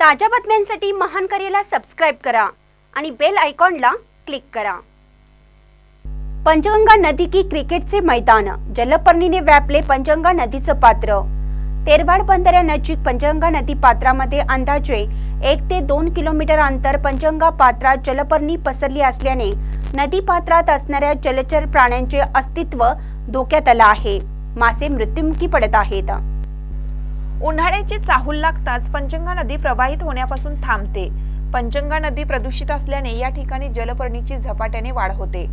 ताज्या बातम्यांसाठी महान करेला सबस्क्राईब करा आणि बेल आयकॉनला क्लिक करा. पंचगंगा नदी की क्रिकेटचे मैदान. जलपर्णीने व्यापले पंचगंगा नदीचं पात्र. तेरवाड बंधाऱ्यानजीक पंचगंगा नदी पात्रामध्ये अंदाजे एक ते दोन किलोमीटर अंतर पंचगंगा पात्रात जलपर्णी पसरली असल्याने नदी पात्रात असणाऱ्या जलचर प्राण्यांचे अस्तित्व धोक्यात आलं आहे. मासे मृत्युमुखी पडत आहेत. उन्हाळ्याची चाहूल लागताच पंचंगा नदी प्रवाहित होण्यापासून थांबते. पंचंगा नदी प्रदूषित असल्याने या ठिकाणी जलपर्णीची झपाट्याने वाढ होते.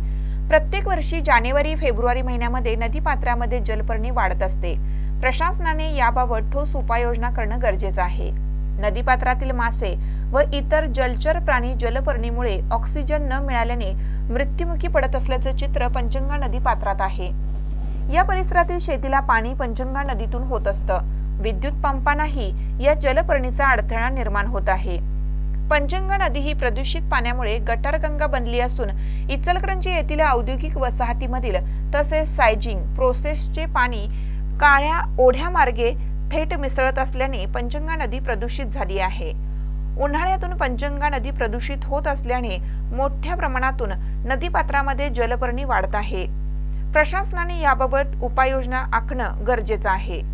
प्रत्येक वर्षी जानेवारी फेब्रुवारी महिन्यामध्ये नदी पात्रामध्ये जलपर्णी वाढत असते. प्रशासनाने याबाबत ठोस उपाययोजना करणं गरजेचं आहे. नदीपात्रातील मासे व इतर जलचर प्राणी जलपर्णीमुळे ऑक्सिजन न मिळाल्याने मृत्युमुखी पडत असल्याचं चित्र पंचंगा नदी पात्रात आहे. या परिसरातील शेतीला पाणी पंचंगा नदीतून होत असतं. विद्युत पंपांनाही या जलपर्णीचा अडथळा निर्माण होत आहे. पंचंगा नदी ही प्रदूषित पाण्यामुळे गटारगंगा बनली असून इचलकरंजी येथील औद्योगिक वसाहतीमधील तसेच सायजिंग प्रोसेसचे पाणी काळ्या ओढ्यामार्गे थेट मिसळत असल्याने पंचंगा नदी प्रदूषित झाली आहे. उन्हाळ्यातून पंचंगा नदी प्रदूषित होत असल्याने मोठ्या प्रमाणातून नदीपात्रामध्ये जलपर्णी वाढत आहे. प्रशासनाने याबाबत उपाययोजना आखणं गरजेचं आहे.